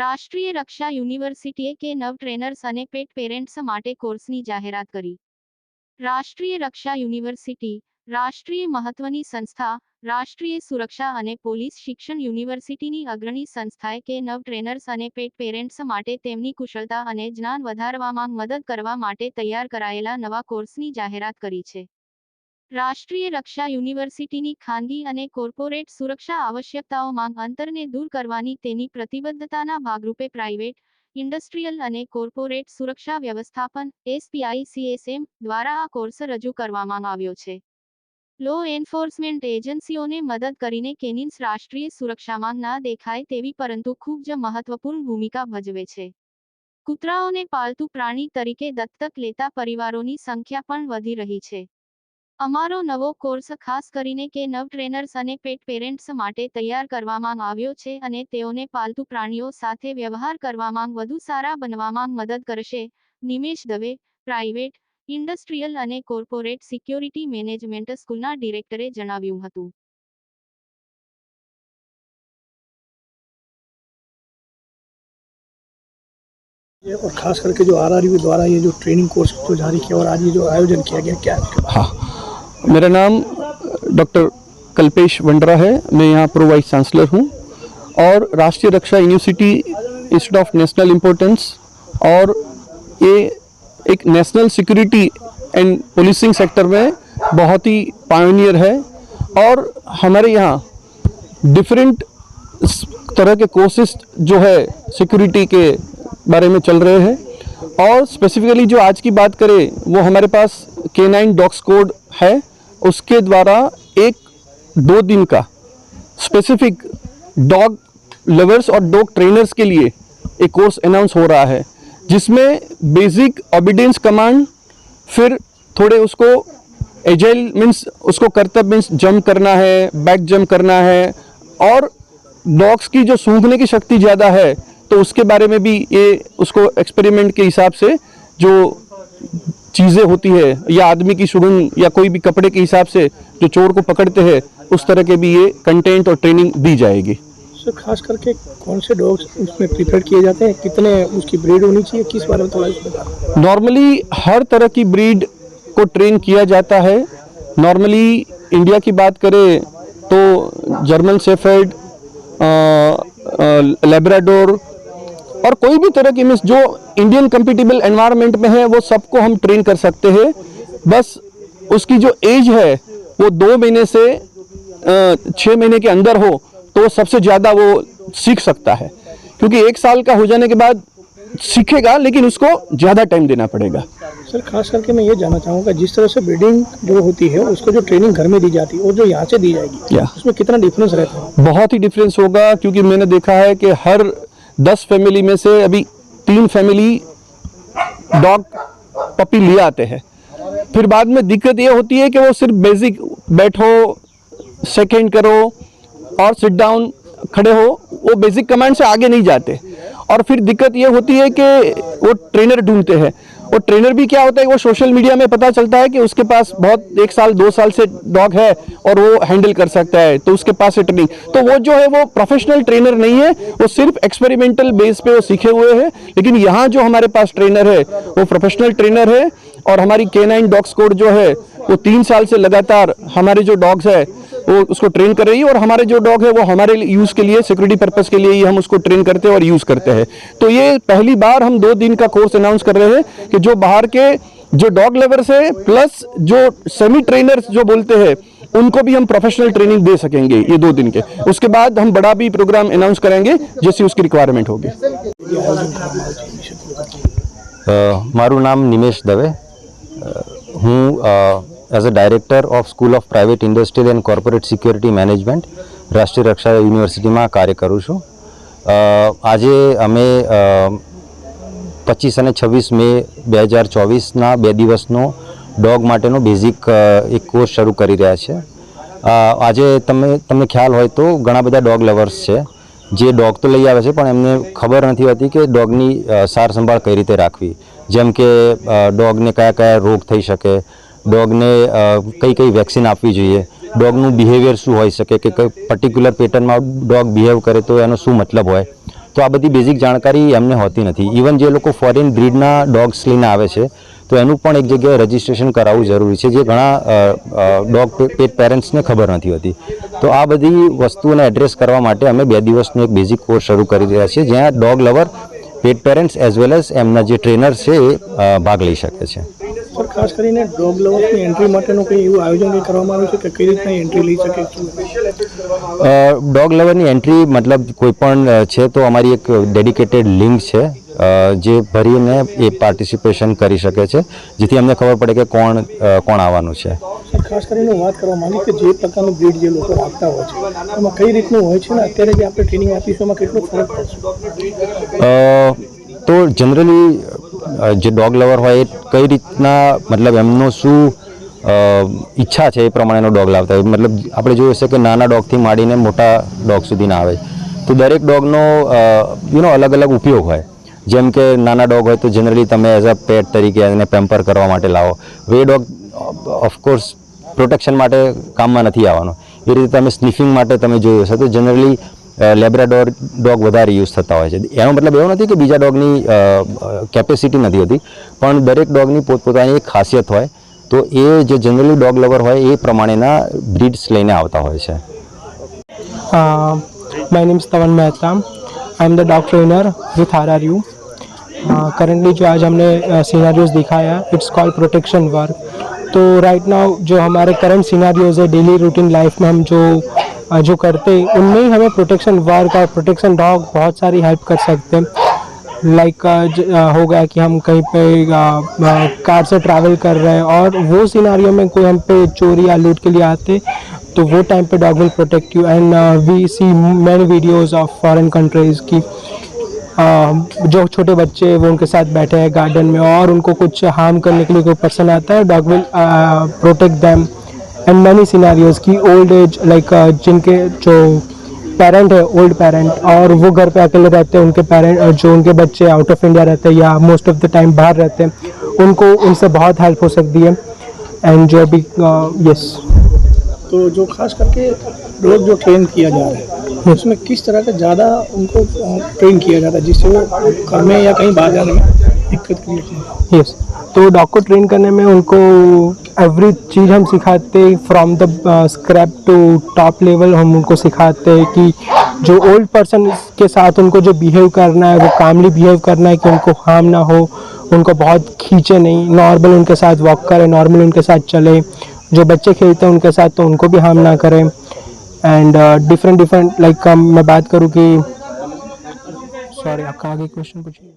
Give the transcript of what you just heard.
રાષ્ટ્રીય રક્ષા યુનિવર્સિટીએ કે નવ ટ્રેનર્સ અને પેટ પેરેન્ટ્સ માટે કોર્સની જાહેરાત કરી. રાષ્ટ્રીય રક્ષા યુનિવર્સિટી, રાષ્ટ્રીય મહત્વની સંસ્થા, રાષ્ટ્રીય સુરક્ષા અને પોલીસ શિક્ષણ યુનિવર્સિટીની અગ્રણી સંસ્થાએ કે નવ ટ્રેનર્સ અને પેટ પેરેન્ટ્સ માટે તેમની કુશળતા અને જ્ઞાન વધારવામાં મદદ કરવા માટે તૈયાર કરાયેલા નવા કોર્સની જાહેરાત કરી છે. રાષ્ટ્રીય રક્ષા યુનિવર્સિટીની ખાનગી અને કોર્પોરેટ સુરક્ષા આવશ્યકતાઓમાં અંતરને દૂર કરવાની તેની પ્રતિબદ્ધતાના ભાગરૂપે પ્રાઇવેટ, ઇન્ડસ્ટ્રીયલ અને કોર્પોરેટ સુરક્ષા વ્યવસ્થાપન એસપીઆઈ સીએસએમ દ્વારા આ કોર્સ રજૂ કરવામાં આવ્યો છે. લો એન્ફોર્સમેન્ટ એજન્સીઓને મદદ કરીને કેનિન્સ રાષ્ટ્રીય સુરક્ષામાં ના દેખાય તેવી પરંતુ ખૂબ જ મહત્વપૂર્ણ ભૂમિકા ભજવે છે. કૂતરાઓને પાલતુ પ્રાણી તરીકે દત્તક લેતા પરિવારોની સંખ્યા પણ વધી રહી છે. અમારો નવો કોર્સ ખાસ કરીને કે નવ ટ્રેનર્સ અને પેટ પેરેન્ટ્સ માટે તૈયાર કરવામાં આવ્યો છે અને તેઓને પાલતુ પ્રાણીઓ સાથે વ્યવહાર કરવામાં વધુ સારા બનવામાં મદદ કરશે નિમેશ દવે પ્રાઇવેટ ઇન્ડસ્ટ્રીયલ અને કોર્પોરેટ સિક્યોરિટી મેનેજમેન્ટ સ્કૂલના ડિરેક્ટરે જણાવ્યું હતું ये और खास करके जो आर द्वारा ये जो ट्रेनिंग कोर्स जो जारी किया और आज ये जो आयोजन किया गया क्या है इसके बारे हाँ मेरा नाम डॉक्टर कल्पेश वंडरा है। मैं यहाँ प्रो वाइस चांसलर हूँ और Rashtriya Raksha university institute of national importance और ये एक national security and policing sector में बहुत ही पायोनियर है और हमारे यहाँ डिफरेंट तरह के कोर्सेज जो है सिक्योरिटी के बारे में चल रहे हैं और स्पेसिफिकली जो आज की बात करें, वो हमारे पास के नाइन डॉक्स कोड है। उसके द्वारा एक दो दिन का स्पेसिफिक डॉग लवर्स और डॉग ट्रेनर्स के लिए एक कोर्स अनाउंस हो रहा है, जिसमें बेसिक ओबीडियंस कमांड फिर थोड़े उसको एजाइल मीन्स उसको करतब मीन्स जंप करना है बैक जंप करना है, और डॉग्स की जो सूंघने की शक्ति ज़्यादा है तो उसके बारे में भी ये उसको एक्सपेरिमेंट के हिसाब से जो चीज़ें होती है या आदमी की सुगंध या कोई भी कपड़े के हिसाब से जो चोर को पकड़ते हैं उस तरह के भी ये कंटेंट और ट्रेनिंग दी जाएगी। सर खास करके कौन से डॉग्स उसमें प्रिपेयर किए जाते हैं कितने उसकी ब्रीड होनी चाहिए किस बारे में थोड़ा नॉर्मली हर तरह की ब्रीड को ट्रेन किया जाता है। नॉर्मली इंडिया की बात करें तो जर्मन सेफर्ड लेब्राडोर और कोई भी तरह की मीन्स जो इंडियन कंपिटेबल एनवायरनमेंट में है वो सबको हम ट्रेन कर सकते हैं। बस उसकी जो एज है वो दो महीने से छः महीने के अंदर हो तो सबसे ज़्यादा वो सीख सकता है। क्योंकि एक साल का हो जाने के बाद सीखेगा लेकिन उसको ज़्यादा टाइम देना पड़ेगा। सर खास करके मैं ये जानना चाहूँगा जिस तरह से ब्रीडिंग जो होती है उसको जो ट्रेनिंग घर में दी जाती है और जो यहाँ से दी जाएगी उसमें कितना डिफरेंस रहता है? बहुत ही डिफरेंस होगा क्योंकि मैंने देखा है कि हर दस फैमिली में से अभी तीन फैमिली डॉग पपी ले आते हैं। फिर बाद में दिक्कत ये होती है कि वो सिर्फ़ बेसिक बैठो सेकेंड करो और सिट डाउन खड़े हो, वो बेसिक कमांड से आगे नहीं जाते। और फिर दिक्कत ये होती है कि वो ट्रेनर ढूंढते हैं। वो ट्रेनर भी क्या होता है, वो सोशल मीडिया में पता चलता है कि उसके पास बहुत, एक साल, दो साल से डॉग है और वो हैंडल कर सकता है तो उसके पास है ट्रेनिंग तो वो जो है, वो प्रोफेशनल ट्रेनर नहीं है, वो सिर्फ़ एक्सपेरिमेंटल बेस पे वो सीखे हुए हैं, लेकिन यहाँ जो हमारे पास ट्रेनर है, वो प्रोफेशनल ट्रेनर है और हमारी के नाइन डॉग्स कोड जो है, वो तीन साल से लगातार हमारे जो डॉग्स है वो उसको ट्रेन कर रही है और हमारे जो डॉग है वो हमारे यूज़ के लिए सिक्योरिटी पर्पज़ के लिए ही हम उसको ट्रेन करते हैं और यूज़ करते हैं। तो ये पहली बार हम दो दिन का कोर्स अनाउंस कर रहे हैं कि जो बाहर के जो डॉग लेवर्स है प्लस जो सेमी ट्रेनर्स जो बोलते हैं, उनको भी हम प्रोफेशनल ट्रेनिंग दे सकेंगे ये दो दिन के। उसके बाद हम बड़ा भी प्रोग्राम अनाउंस करेंगे जैसे उसकी रिक्वायरमेंट होगी। मारू नाम निमेश दवे। हूँ as a director of school of private industrial and corporate security management Rashtriya Raksha યુનિવર્સિટીમાં કાર્ય કરું છું. આજે અમે પચીસ અને છવ્વીસ મે બે હજાર ચોવીસના બે દિવસનો ડોગ માટેનો બેઝિક એક કોર્સ શરૂ કરી રહ્યા છે. આજે તમે, તમને ખ્યાલ હોય તો ઘણા બધા ડોગ લવર્સ છે. જે ડોગ તો લઈ આવે છે, પણ એમને ખબર નથી હોતી કે ડોગની સારસંભાળ સાર સંભાળ કઈ રીતે રાખવી. જેમ કે ડોગને કયા કયા રોગ થઈ શકે ડોગને કઈ કઈ વેક્સિન આપવી જોઈએ? ડોગનું બિહેવિયર શું હોઈ શકે? કે કઈ પર્ટિક્યુલર પેટર્નમાં ડોગ બિહેવ કરે તો એનો શું મતલબ હોય? તો આ બધી બેઝિક જાણકારી એમને હોતી નથી. ઇવન જે લોકો ફોરેન બ્રીડના ડોગ્સ લઈને આવે છે, તો એનું પણ એક જગ્યાએ રજિસ્ટ્રેશન કરાવવું જરૂરી છે, જે ઘણા ડોગ પેટ પેરેન્ટ્સને ખબર નથી હોતી. તો આ બધી વસ્તુઓને એડ્રેસ કરવા માટે અમે બે દિવસનો એક બેઝિક કોર્સ શરૂ કરી રહ્યા છીએ, જ્યાં dog lover pet parents as well as એમના જે ટ્રેનર છે એ ભાગ લઈ શકે છે. ખાસ કરીને ડોગ લવર્સની એન્ટ્રી માટેનું કંઈ એવું આયોજન કરવામાં આવ્યું છે કે કઈ રીતના એન્ટ્રી લઈ શકે ડોગ લવરની એન્ટ્રી મતલબ કોઈ પણ છે તો અમારી એક ડેડિકેટેડ લિંક છે જે ભરીને એ પાર્ટિસિપેશન કરી શકે છે જેથી અમને ખબર પડે કે કોણ કોણ આવવાનું છે. ખાસ કરીને વાત કરવા માંગી કે જે પ્રકારનું બ્રીડ જે લોકો રાખતા હોય છે એમાં કઈ રીતનું હોય છે ને? અત્યારે જે આપણે ટ્રેનિંગ આપીશું એમાં કેટલો ફરક પડશે? તો જનરલી જે ડોગ લવર હોય એ કઈ રીતના, મતલબ એમનો શું ઈચ્છા છે એ પ્રમાણેનો ડોગ લાવતા હોય? મતલબ આપણે જોયું હશે કે નાના ડોગથી માંડીને મોટા ડોગ સુધીના આવે. તો દરેક ડોગનો યુ નો અલગ અલગ ઉપયોગ હોય. જેમ કે નાના ડોગ હોય તો જનરલી તમે એઝ અ પેટ તરીકે એને પેમ્પર કરવા માટે લાવો. વે ડોગ ઓફકોર્સ પ્રોટેક્શન માટે કામમાં નથી આવવાનો. એ રીતે તમે સ્નિફિંગ માટે તમે જોયું હશે. તો જનરલી લેબ્રાડોર ડોગ વધારે યુઝ થતા હોય છે એનો મતલબ એવો નથી કે બીજા ડોગની કેપેસિટી નથી હોતી પણ દરેક ડોગની પોતપોતાની એક ખાસિયત હોય તો એ જે જનરલી ડોગ લવર હોય એ પ્રમાણેના બ્રીડ્સ લઈને આવતા હોય છે Uh, my name is Tavan Mehta. I am the dog trainer with RRU. Uh, currently जो आज हमने सिनारियोज दिखाया है इट्स कॉल्ड प्रोटेक्शन वर्क तो राइट नाउ जो हमारे करंट सिनारियोज है डेली रूटीन लाइफ में हम जो uh, जो करते हैं उनमें ही हमें प्रोटेक्शन वर्क और प्रोटेक्शन डॉग बहुत सारी हेल्प कर सकते हैं। लाइक हो गया कि हम कहीं पे कार से ट्रैवल कर रहे हैं और वो सिनारियो में कोई हम पे चोरी या लूट के लिए आते तो वो टाइम पे dog will protect you and we see many videos of foreign countries की uh, जो छोटे बच्चे वो उनके साथ बैठे हैं गार्डन में और उनको कुछ हार्म करने के लिए कोई पर्सन आता है dog will protect them and many scenarios की ओल्ड एज लाइक जिनके जो पेरेंट है ओल्ड पेरेंट और वो घर पे अकेले रहते हैं उनके पेरेंट जो उनके बच्चे आउट ऑफ़ इंडिया रहते हैं या मोस्ट ऑफ़ द टाइम बाहर रहते हैं उनको उनसे बहुत हेल्प हो सकती है। एंड जो अभी यस तो जो खास करके लोग जो ट्रेन किया जा रहा है उसमें किस तरह का ज़्यादा उनको ट्रेन किया जाता है जिससे वो घर में या कहीं बाहर जाने में दिक्कत क्रिएट यस तो डॉग को ट्रेन करने में उनको एवरी चीज़ हम सिखाते from the scrap to top level हम उनको सिखाते हैं कि जो ओल्ड पर्सन के साथ उनको जो बिहेव करना है, वो कामली बिहेव करना है कि उनको हार्म ना हो, उनको बहुत खींचे नहीं नॉर्मल उनके साथ वॉक करें नॉर्मल उनके साथ चले, जो बच्चे खेलते हैं उनके साथ तो उनको भी हार्म ना करें एंड डिफरेंट डिफरेंट लाइक मैं बात करूँ कि सॉरी आपका आगे क्वेश्चन पूछिए।